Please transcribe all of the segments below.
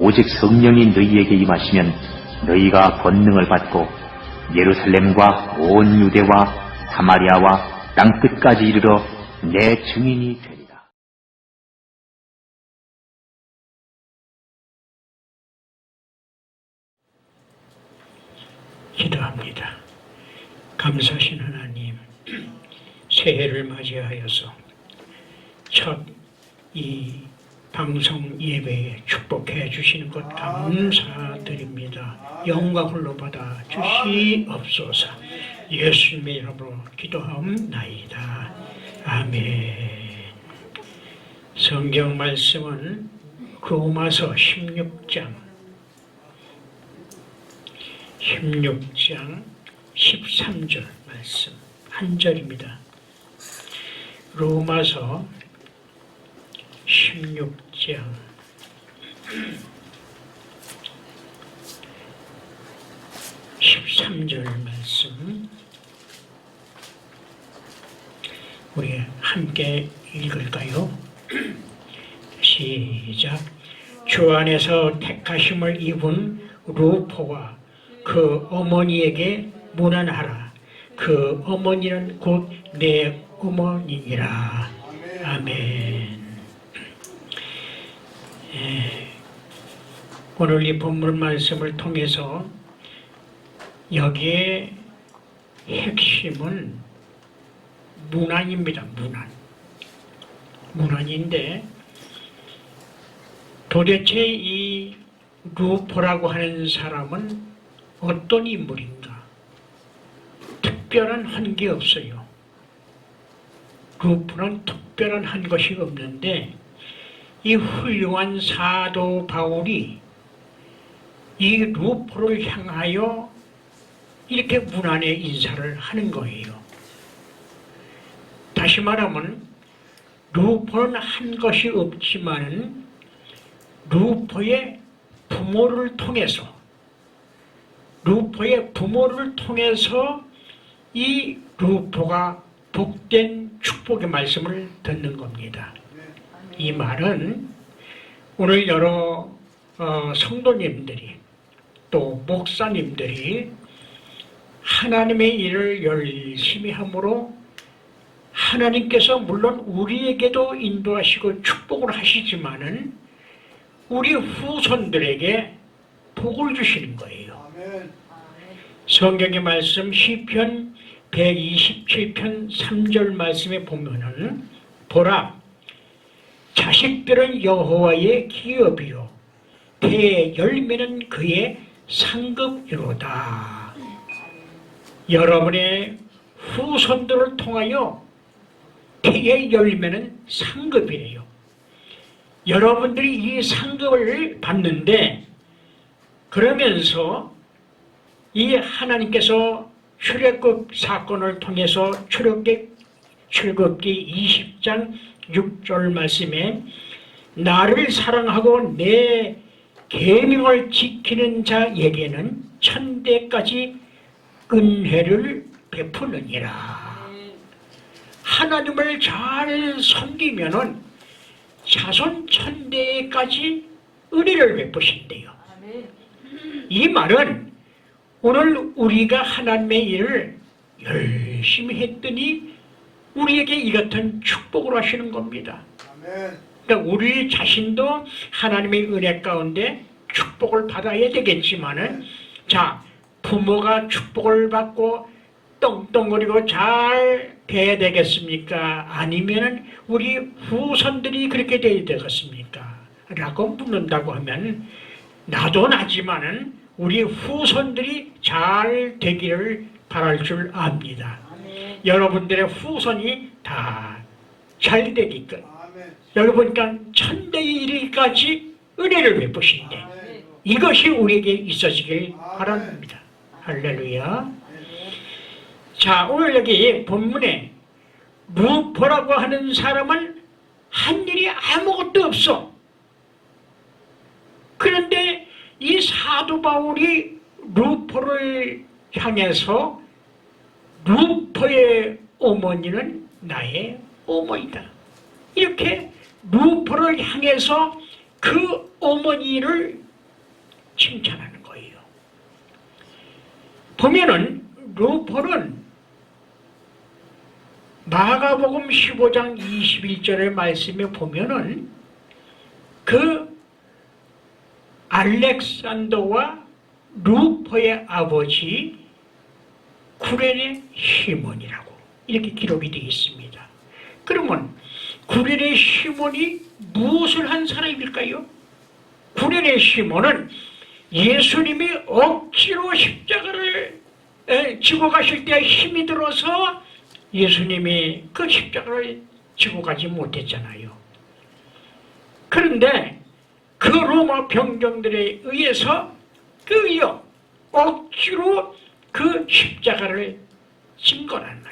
오직 성령이 너희에게 임하시면 너희가 권능을 받고 예루살렘과 온 유대와 사마리아와 땅 끝까지 이르러 내 증인이 되리라. 기도합니다. 감사하신 하나님, 새해를 맞이하여서 첫이 방송 예배에 축복해 주시는 것 감사드립니다. 영광 홀로 받아 주시옵소서. 예수님의 이름으로 기도하옵나이다. 아멘. 성경 말씀은 로마서 16장 16장 13절 말씀 한 절입니다. 로마서 16 장 13절 말씀 우리 함께 읽을까요? 시작 주 안에서 택하심을 입은 루포와 그 어머니에게 문안하라. 그 어머니는 곧 내 어머니니라. 아멘. 예, 오늘 이 본문 말씀을 통해서 여기에 핵심은 문안입니다. 문안. 문안인데 도대체 이 루포라고 하는 사람은 어떤 인물인가? 특별한 한 게 없어요. 루포는 특별한 한 것이 없는데 이 훌륭한 사도 바울이 이 루포를 향하여 이렇게 문안의 인사를 하는 거예요. 다시 말하면 루포는 한 것이 없지만 루포의 부모를 통해서 루포의 부모를 통해서 이 루포가 복된 축복의 말씀을 듣는 겁니다. 이 말은 오늘 여러 어, 성도님들이 또 목사님들이 하나님의 일을 열심히 함으로 하나님께서 물론 우리에게도 인도하시고 축복을 하시지만은 우리 후손들에게 복을 주시는 거예요. 성경의 말씀 시편 127편 3절 말씀에 보면은 보라 자식들은 여호와의 기업이요 배의 열매는 그의 상급이로다. 여러분의 후손들을 통하여 배의 열매는 상급이에요. 여러분들이 이 상급을 받는데 그러면서 이 하나님께서 출애굽 사건을 통해서 출애굽기 출애굽기 20장 6절 말씀에 나를 사랑하고 내 계명을 지키는 자에게는 천대까지 은혜를 베푸느니라. 하나님을 잘 섬기면은 자손 천대까지 은혜를 베푸신대요. 이 말은 오늘 우리가 하나님의 일을 열심히 했더니 우리에게 이 같은 축복을 하시는 겁니다. 그러니까 우리 자신도 하나님의 은혜 가운데 축복을 받아야 되겠지만은 자 부모가 축복을 받고 떵떵거리고 잘 돼야 되겠습니까? 아니면은 우리 후손들이 그렇게 돼야 되겠습니까? 라고 묻는다고 하면 나도 나지만은 우리 후손들이 잘 되기를 바랄 줄 압니다. 여러분들의 후손이 다 잘 되기끔 여러분과 천대에 이르기까지 은혜를 베푸신대. 이것이 우리에게 있어지길 바랍니다. 할렐루야. 자, 오늘 여기 본문에 루포라고 하는 사람은 한 일이 아무것도 없어. 그런데 이 사도 바울이 루포를 향해서 루포의 어머니는 나의 어머니다. 이렇게 루포를 향해서 그 어머니를 칭찬하는 거예요. 보면은 루포는 마가복음 15장 21절의 말씀에 보면은 그 알렉산더와 루퍼의 아버지 구레네 시몬이라고 이렇게 기록이 되어 있습니다. 그러면 구레네 시몬이 무엇을 한 사람일까요? 구레네 시몬은 예수님이 억지로 십자가를 에, 지고 가실 때 힘이 들어서 예수님이 그 십자가를 지고 가지 못했잖아요. 그런데 그 로마 병정들에 의해서 그여 억지로 그 십자가를 진 거란.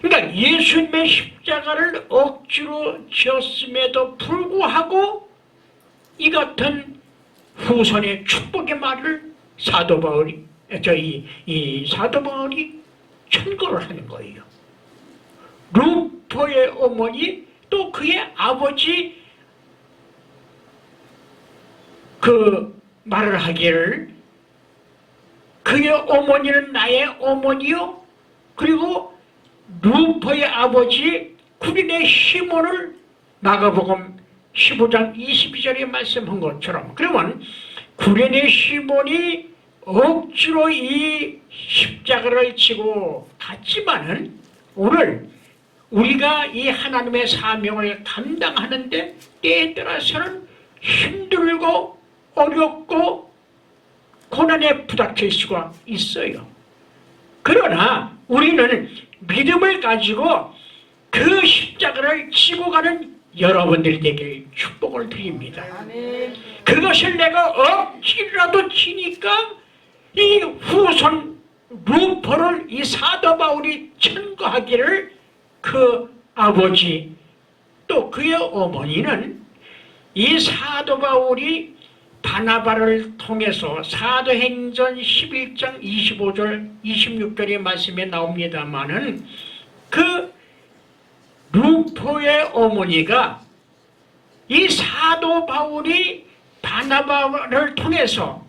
그러니까 예수님의 십자가를 억지로 지었음에도 불구하고 이 같은 후손의 축복의 말을 사도 바울이 저희 이 사도 바울이 천거를 하는 거예요. 루퍼의 어머니 또 그의 아버지 그 말을 하기를 그의 어머니는 나의 어머니요 그리고 루퍼의 아버지 구린의 시몬을 마가복음 15장 22절에 말씀한 것처럼 그러면 구린의 시몬이 억지로 이 십자가를 지고 갔지만은 오늘 우리가 이 하나님의 사명을 감당하는데 때에 따라서는 힘들고 어렵고 고난에 부닥칠 수가 있어요. 그러나 우리는 믿음을 가지고 그 십자가를 지고 가는 여러분들이 되길 축복을 드립니다. 그것을 내가 억지라도 지니까 이 후손 루퍼를 이 사도 바울이 천거하기를 그 아버지 또 그의 어머니는 이 사도 바울이 바나바를 통해서 사도행전 11장 25절 26절의 말씀에 나옵니다마는 그 루포의 어머니가 이 사도 바울이 바나바를 통해서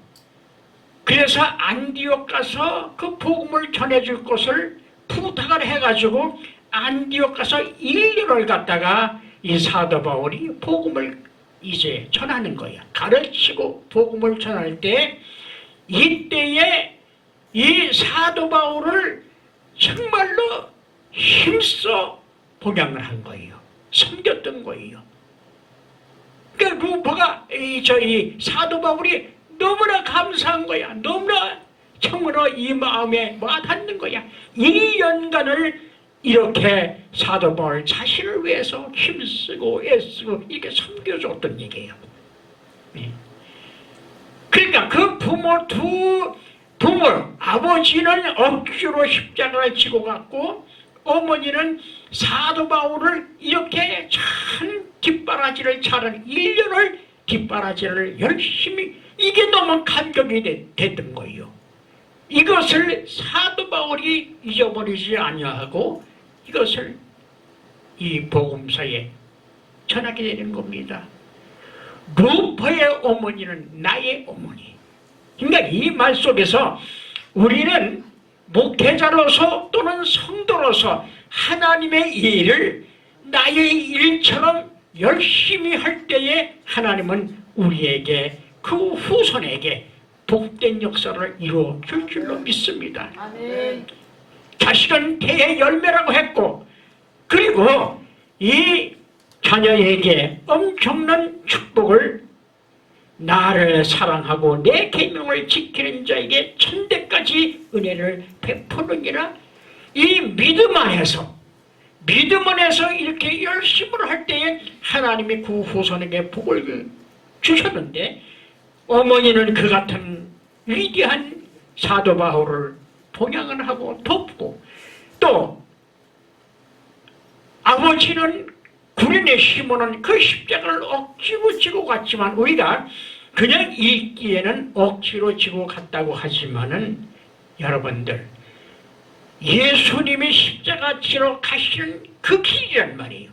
그래서 안디옥 가서 그 복음을 전해줄 것을 부탁을 해가지고 안디옥 가서 1년을 갔다가 이 사도 바울이 복음을 이제 전하는 거야. 가르치고 복음을 전할 때 이때에 이 사도 바울을 정말로 힘써 복양을 한 거예요. 섬겼던 거예요. 그러니까 루퍼가 이 저희 사도 바울이 너무나 감사한 거야. 너무나 정말로 이 마음에 와닿는 거야. 1년간을 이렇게 사도 바울 자신을 위해서 힘쓰고 애쓰고 이렇게 섬겨줬던 얘기예요. 예. 그러니까 그 부모 두 부모 아버지는 억지로 십자가를 지고 갔고 어머니는 사도 바울을 이렇게 참 뒷바라지를 차는 1년을 뒷바라지를 열심히 이게 너무 감격이 됐- 됐던 거예요. 이것을 사도 바울이 잊어버리지 아니하고 이것을 이 복음서에 전하게 되는 겁니다. 루퍼의 어머니는 나의 어머니. 그러니까 이 말 속에서 우리는 목회자로서 또는 성도로서 하나님의 일을 나의 일처럼 열심히 할 때에 하나님은 우리에게 그 후손에게 복된 역사를 이루어 줄 줄로 믿습니다. 아멘. 자식은 태의 열매라고 했고 그리고 이 자녀에게 엄청난 축복을 나를 사랑하고 내 계명을 지키는 자에게 천대까지 은혜를 베푸느니라. 이 믿음 안에서 믿음 안에서 이렇게 열심을 할 때에 하나님이 그 후손에게 복을 주셨는데 어머니는 그 같은 위대한 사도 바울을 봉양을 하고 돕고 또 아버지는 구린의 시몬은 그 십자가를 억지로 지고 갔지만 우리가 그냥 읽기에는 억지로 지고 갔다고 하지만은 여러분들 예수님이 십자가 지러 가시는 그 길이란 말이에요.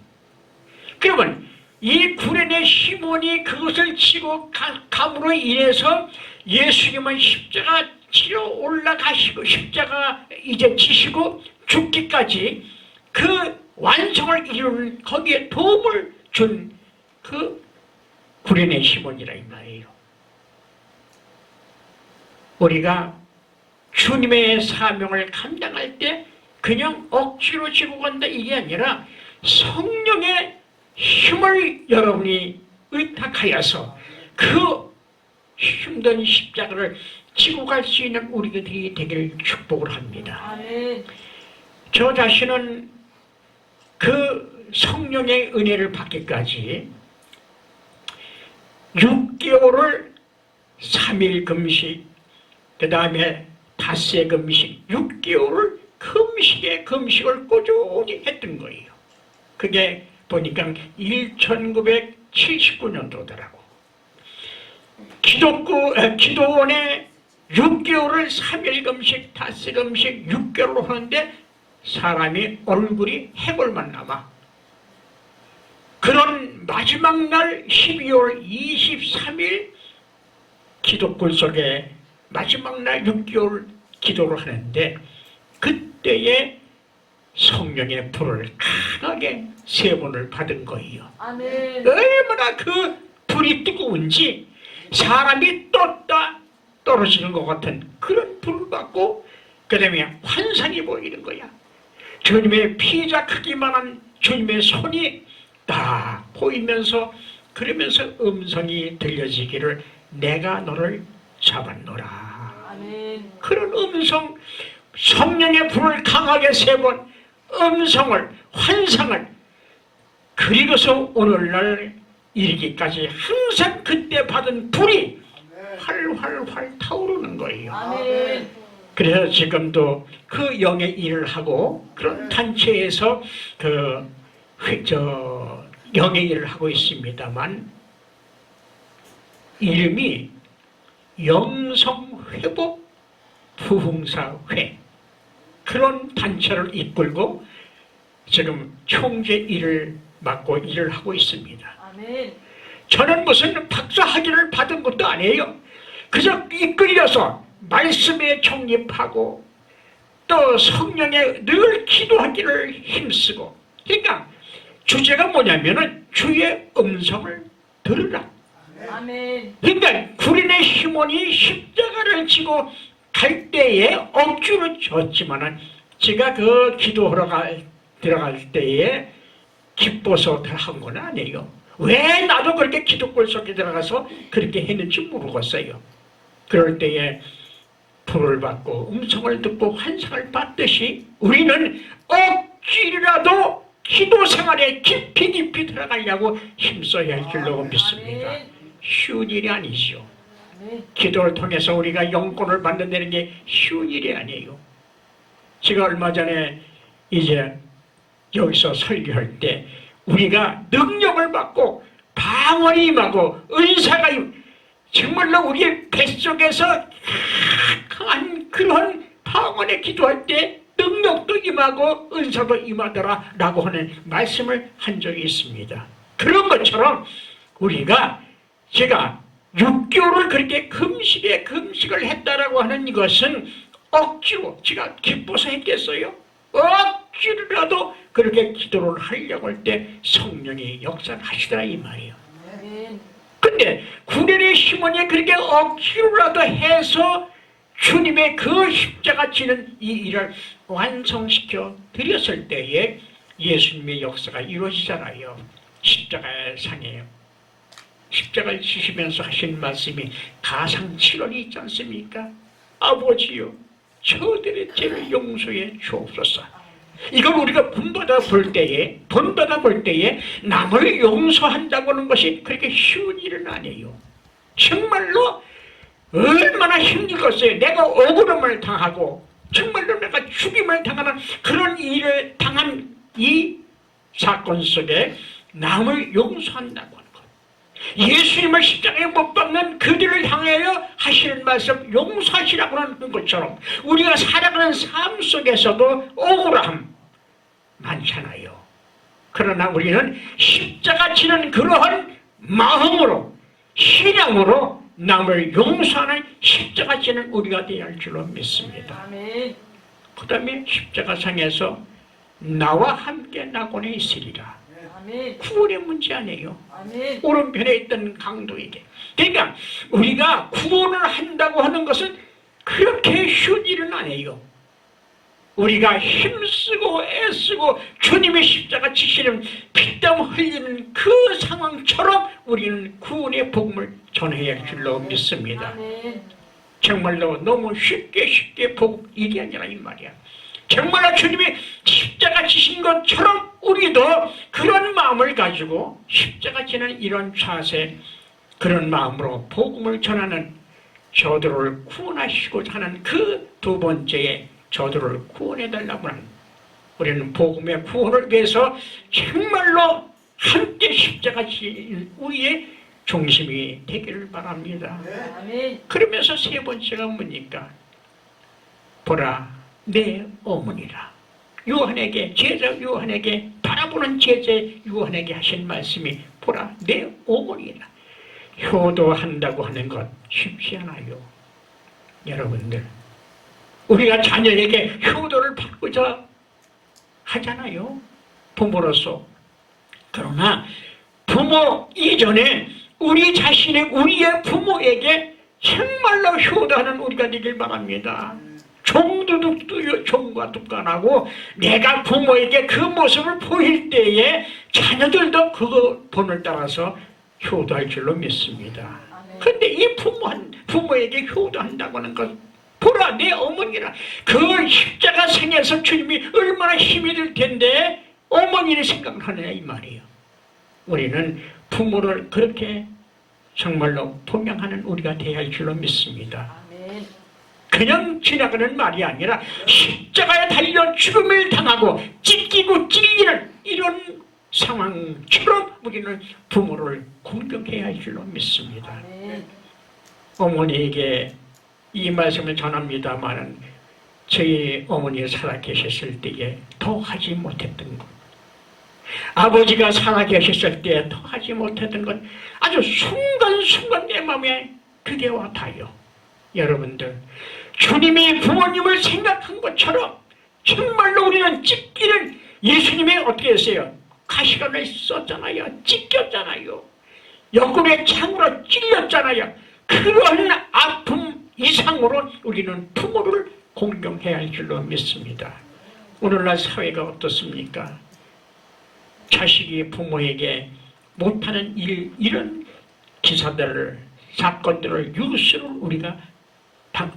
그러면 이 구레네 시몬이 그것을 치고 가- 감으로 인해서 예수님은 십자가 치러 올라가시고 십자가 이제 치시고 죽기까지 그 완성을 이루는 거기에 도움을 준 그 구레네 시몬이라 이 말이에요. 우리가 주님의 사명을 감당할 때 그냥 억지로 지고 간다 이게 아니라 성령의 힘을 여러분이 의탁하여서 그 힘든 십자가를 지고 갈 수 있는 우리들이 되기를 축복을 합니다. 아멘. 저 자신은 그 성령의 은혜를 받기까지 6개월을 3일 금식, 그 다음에 닷새 금식, 6개월을 금식에 금식을 꾸준히 했던 거예요. 그게 보니까 1979년도더라고. 기독교, 에, 기도원에 6개월을 3일 금식, 닷새 금식 6개월을 하는데 사람이 얼굴이 해골만 남아. 그런 마지막 날 12월 23일 기독교 속에 마지막 날 6개월 기도를 하는데 그때에 성령의 불을 강하게 세 번을 받은 거예요. 아멘. 얼마나 그 불이 뜨거운지 사람이 떴다 떨어지는 것 같은 그런 불을 받고 그 다음에 환상이 보이는 거야. 주님의 피자 크기만한 주님의 손이 딱 보이면서 그러면서 음성이 들려지기를 내가 너를 잡았노라. 아멘. 그런 음성 성령의 불을 강하게 세 번 음성을 환상을 그리고서 오늘날 이르기까지 항상 그때 받은 불이 활활활 거예요. 아멘. 그래서 지금도 그 영의 일을 하고 그런 단체에서 그, 회- 저, 영의 일을 하고 있습니다만 이름이 영성 회복 부흥사회 그런 단체를 이끌고 지금 총재 일을 맡고 일을 하고 있습니다. 아멘. 저는 무슨 박사 학위를 받은 것도 아니에요. 그저 이끌려서 말씀에 정립하고 또 성령에 늘 기도하기를 힘쓰고 그러니까 주제가 뭐냐면은 주의 음성을 들으라. 아멘. 그러니까 구린의 시몬이 십자가를 지고 갈 때에 억지로 졌지만은 제가 그 기도하러 갈, 들어갈 때에 기뻐서 한 건 아니에요. 왜 나도 그렇게 기도골 속에 들어가서 그렇게 했는지 모르겠어요. 그럴 때에 불을 받고 음성을 듣고 환상을 받듯이 우리는 억지라도 기도 생활에 깊이 깊이 들어가려고 힘써야 할 줄로 믿습니다. 쉬운 일이 아니죠. 아멘. 기도를 통해서 우리가 영권을 받는다는 게 쉬운 일이 아니에요. 제가 얼마 전에 이제 여기서 설교할 때 우리가 능력을 받고 방언이 임하고 은사가 임 정말로 우리의 뱃속에서 강한 그런 방언에 기도할 때 능력도 임하고 은사도 임하더라 라고 하는 말씀을 한 적이 있습니다. 그런 것처럼 우리가 제가 6개월을 그렇게 금식에 금식을 했다라고 하는 것은 억지로 제가 기뻐서 했겠어요? 억지로라도 그렇게 기도를 하려고 할 때 성령이 역사를 하시더라 이 말이에요. 근데 구레의 시몬이 그렇게 억지로라도 해서 주님의 그 십자가 지는 이 일을 완성시켜 드렸을 때에 예수님의 역사가 이루어지잖아요. 십자가의 상에 십자가를 지시면서 하신 말씀이 가상칠언이 있지 않습니까? 아버지요 저들의 죄를 용서해 주옵소서. 이걸 우리가 본받아 볼 때에 본받아 볼 때에 남을 용서한다고 하는 것이 그렇게 쉬운 일은 아니에요. 정말로 얼마나 힘들겠어요. 내가 억울함을 당하고 정말로 내가 죽임을 당하는 그런 일을 당한 이 사건 속에 남을 용서한다고. 예수님을 십자가에 못 박는 그들을 향하여 하시는 말씀 용서하시라고 하는 것처럼 우리가 살아가는 삶 속에서도 억울함 많잖아요. 그러나 우리는 십자가 지는 그러한 마음으로 신앙으로 남을 용서하는 십자가 지는 우리가 되어야 할 줄로 믿습니다. 그 다음에 십자가상에서 나와 함께 낙원에 있으리라. 아멘. 구원의 문제 아니에요. 아멘. 오른편에 있던 강도에게. 그러니까 우리가 구원을 한다고 하는 것은 그렇게 쉬운 일은 아니에요. 우리가 힘쓰고 애쓰고 주님의 십자가 지시는 피땀 흘리는 그 상황처럼 우리는 구원의 복음을 전해야 할 줄로 믿습니다. 아멘. 정말로 너무 쉽게 쉽게 복 이게 아니라 이 말이야. 정말로 주님이 십자가 지신 것처럼 우리도 그런 마음을 가지고 십자가 지는 이런 자세 그런 마음으로 복음을 전하는 저들을 구원하시고자 하는 그 두 번째에 저들을 구원해 달라고 하는 우리는 복음의 구원을 위해서 정말로 함께 십자가 지는 우리의 중심이 되기를 바랍니다. 그러면서 세 번째가 뭡니까? 보라 내 어머니라. 요한에게 제자 요한에게 바라보는 제자 요한에게 하신 말씀이 보라 내 어머니라. 효도한다고 하는 것 쉽지 않아요. 여러분들 우리가 자녀에게 효도를 받고자 하잖아요. 부모로서. 그러나 부모 이전에 우리 자신의 우리의 부모에게 정말로 효도하는 우리가 되길 바랍니다. 종도도 종과 뚝간하고 내가 부모에게 그 모습을 보일 때에 자녀들도 그 본을 따라서 효도할 줄로 믿습니다. 근데 이 부모, 부모에게 효도한다고 하는 것, 보라, 내 어머니라. 그 십자가 생에서 주님이 얼마나 힘이 들 텐데, 어머니를 생각하느냐, 이 말이에요. 우리는 부모를 그렇게 정말로 포명하는 우리가 되어야 할 줄로 믿습니다. 그냥 지나가는 말이 아니라 십자가에 달려 죽음을 당하고 찢기고 찔리는 이런 상황처럼 우리는 부모를 공경해야 할 줄로 믿습니다. 아멘. 어머니에게 이 말씀을 전합니다마는 저희 어머니 살아 계셨을 때에 더 하지 못했던 것. 아버지가 살아 계셨을 때에 더 하지 못했던 것. 아주 순간순간 내 마음에 그게 와닿아요. 여러분들, 주님이 부모님을 생각한 것처럼 정말로 우리는 찢기는 예수님이 어떻게 했어요? 가시관을 썼잖아요. 찢겼잖아요. 여금의 창으로 찔렸잖아요. 그런 아픔 이상으로 우리는 부모를 공경해야 할 줄로 믿습니다. 오늘날 사회가 어떻습니까? 자식이 부모에게 못하는 일, 이런 기사들을, 사건들을, 뉴스를 우리가 다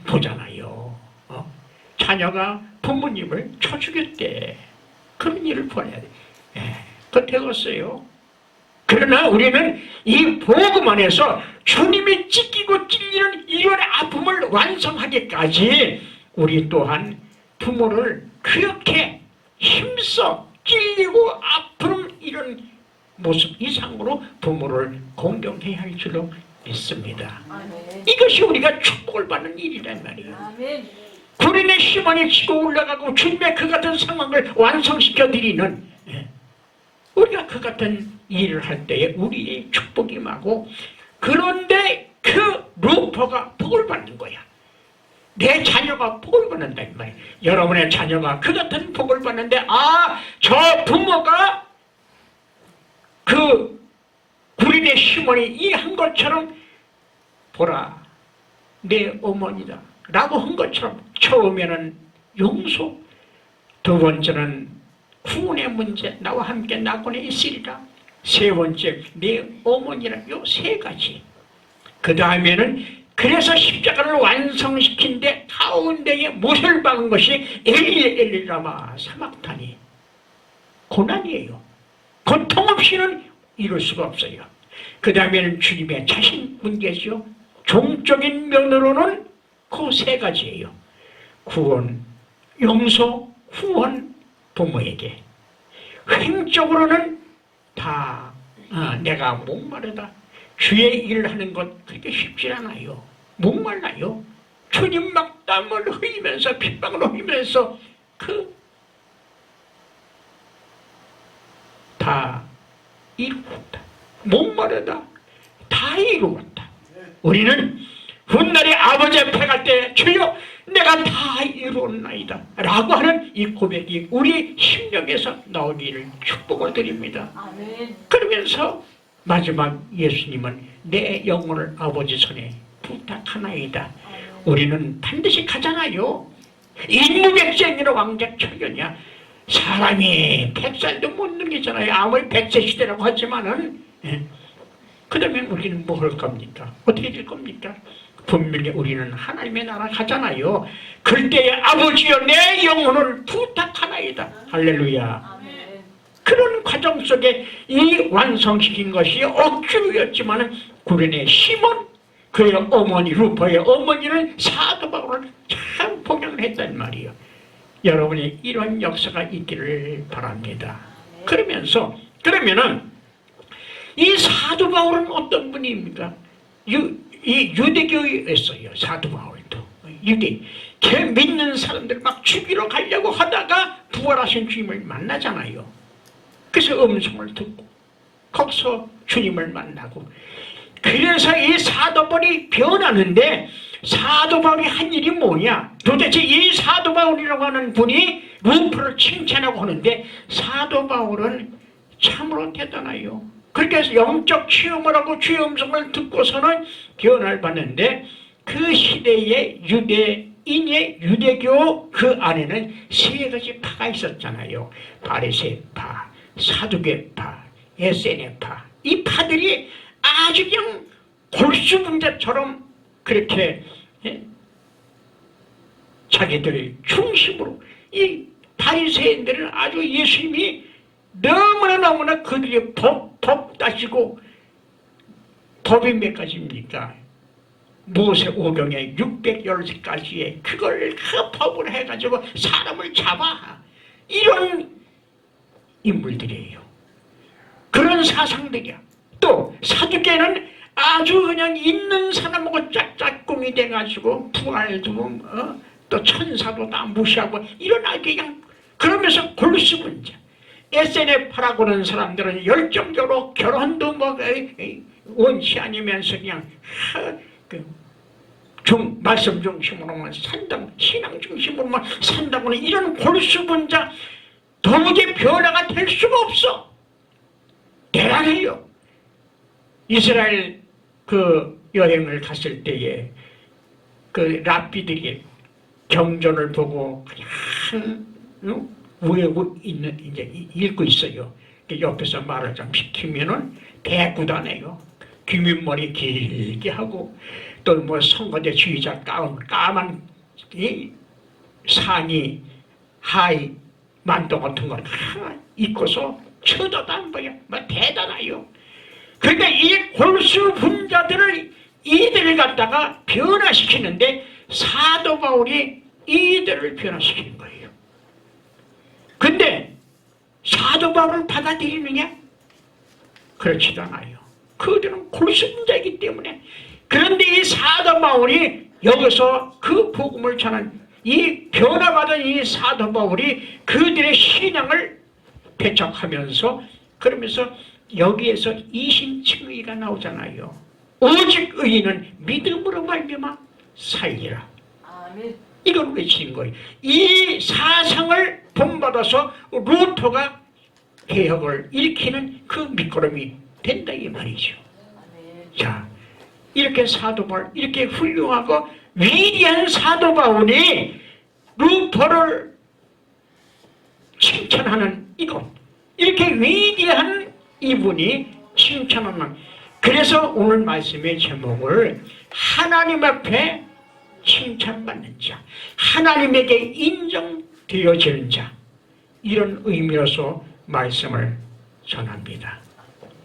보잖아요. 어? 자녀가 부모님을 쳐 죽였대. 그런 일을 보아야 돼. 예, 그거 되었어요. 그러나 우리는 이 복음 안에서 주님이 찢기고 찔리는 이런 아픔을 완성하기까지 우리 또한 부모를 그렇게 힘써 찔리고 아픈 이런 모습 이상으로 부모를 공경해야 할 줄로 믿습니다. 아멘. 이것이 우리가 축복을 받는 일이란 말이에요. 구린의 시몬이 치고 올라가고 주님의 그 같은 상황을 완성시켜 드리는 예. 우리가 그 같은 일을 할 때에 우리의 축복이 임하고 그런데 그 루퍼가 복을 받는 거야. 내 자녀가 복을 받는다 이 말이야. 여러분의 자녀가 그 같은 복을 받는데 아 저 부모가 그 구린의 시몬이 이 한 것처럼 보라 내 어머니다. 라고 한 것처럼 처음에는 용서 두 번째는 구원의 문제 나와 함께 낙원에 있으리라. 세 번째 내 어머니라 요 세 가지. 그 다음에는 그래서 십자가를 완성시킨데 가운데에 못을 박은 것이 엘리 엘리라마 사막탄이 고난이에요. 고통 없이는 이룰 수가 없어요. 그 다음에는 주님의 자신 문제죠 종적인 면으로는 그 세 가지예요. 구원, 용서, 후원, 부모에게. 횡적으로는 다 아, 내가 목마르다. 주의 일을 하는 것 그렇게 쉽지 않아요. 목말라요. 주님 막 땀을 흘리면서 핏방울 흘리면서 그다다 이루었다. 목마르다. 다 이루었다. 우리는 훗날에 아버지 앞에 갈 때 주여 내가 다 이루었나이다 라고 하는 이 고백이 우리 심령에서 나오기를 축복을 드립니다. 그러면서 마지막 예수님은 내 영혼을 아버지 손에 부탁하나이다. 우리는 반드시 가잖아요. 왕작 철견이야. 사람이 백살도 못 넘기잖아요. 아무리 백세 시대라고 하지만은 예. 그러면 우리는 뭐 할 겁니까? 어떻게 될 겁니까? 분명히 우리는 하나님의 나라 가잖아요. 그때에 아버지여 내 영혼을 부탁하나이다. 할렐루야. 그런 과정 속에 이 완성시킨 것이 억지로였지만 구련의 시몬 그의 어머니 루퍼의 어머니는 사도 바울을 참 복양을 했단 말이에요. 여러분이 이런 역사가 있기를 바랍니다. 그러면서 그러면은 이 사도 바울은 어떤 분입니까? 유, 이 유대교였어요. 사도 바울도 유대. 걔 믿는 사람들 막 죽이러 가려고 하다가 부활하신 주님을 만나잖아요. 그래서 음성을 듣고 거기서 주님을 만나고 그래서 이 사도바울이 변하는데 사도바울이 한 일이 뭐냐 도대체 이 사도바울이라고 하는 분이 루프를 칭찬하고 하는데 사도바울은 참으로 대단해요 그렇게 해서 영적 체험을 하고 주의 음성을 듣고서는 변화를 받는데 그 시대의 유대인의 유대교 그 안에는 세 가지 파가 있었잖아요 바리새파 사두개파, 에세네파 이 파들이 아주 그냥 골수분자처럼 그렇게 예? 자기들 중심으로 이 바리새인들은 아주 예수님이 너무나 너무나 그들이 법, 법 따지고 법이 몇 가지입니까? 모세 오경에 610가지에 그걸 그 법을 해가지고 사람을 잡아 이런 인물들이에요. 그런 사상들이야. 또 사두개는 아주 그냥 있는 사람하고 짝짝꿍이 돼가지고 부활도 어? 또 천사도 다 무시하고 이런 아주 그냥 그러면서 골수분자. SNF라고 하는 사람들은 열정적으로 결혼도 뭐 원치 아니면서 그냥 하, 그, 중, 말씀 중심으로만 산다고 신앙 중심으로만 산다고는 이런 골수분자 도무지 변화가 될 수가 없어. 대단해요. 이스라엘 그 여행을 갔을 때에 그 랍비들이 경전을 보고 그냥 응? 외우고 있는 이제 이- 읽고 있어요. 그 옆에서 말을 좀 시키면은 대꾸다네요. 귀민머리 길게 하고 또 뭐 선거대 주의자 까만 까만 이 상의 하의 만도 같은 걸 다 입고서 쳐다도 안 보여. 뭐 대단해요. 그러니까 이 골수 분자들을 이들을 갖다가 변화시키는데 사도 바울이 이들을 변화시키는 거예요. 근데 사도 바울을 받아들이느냐? 그렇지도 않아요. 그들은 골수 분자이기 때문에 그런데 이 사도 바울이 여기서 그 복음을 전한 이 변화받은 이 사도 바울이 그들의 신앙을 배척하면서 그러면서 여기에서 이신칭의가 나오잖아요. 오직 의인은 믿음으로 말미암아 살리라. 이걸 외치는 거예요. 이 사상을 본받아서 루터가 개혁을 일으키는 그 밑거름이 된다 이 말이죠. 자, 이렇게 사도 바울, 이렇게 훌륭하고 위대한 사도 바울이 루터를 칭찬하는 이것, 이렇게 위대한 이분이 칭찬하는 그래서 오늘 말씀의 제목을 하나님 앞에 칭찬받는 자, 하나님에게 인정되어지는 자 이런 의미로서 말씀을 전합니다.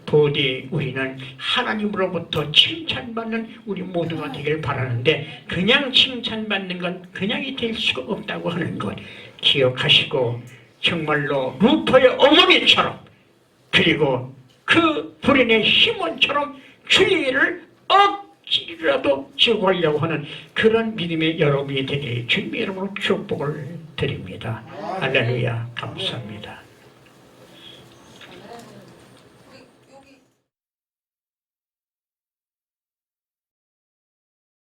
부디 우리는 하나님으로부터 칭찬받는 우리 모두가 되길 바라는데 그냥 칭찬받는 건 그냥이 될 수가 없다고 하는 것 기억하시고 정말로 루퍼의 어머니처럼 그리고 그 불인의 시몬처럼 주의를 억지라도 지고하려고 하는 그런 믿음의 여러분이 되길 주님의 이름으로 축복을 드립니다. 할렐루야 감사합니다.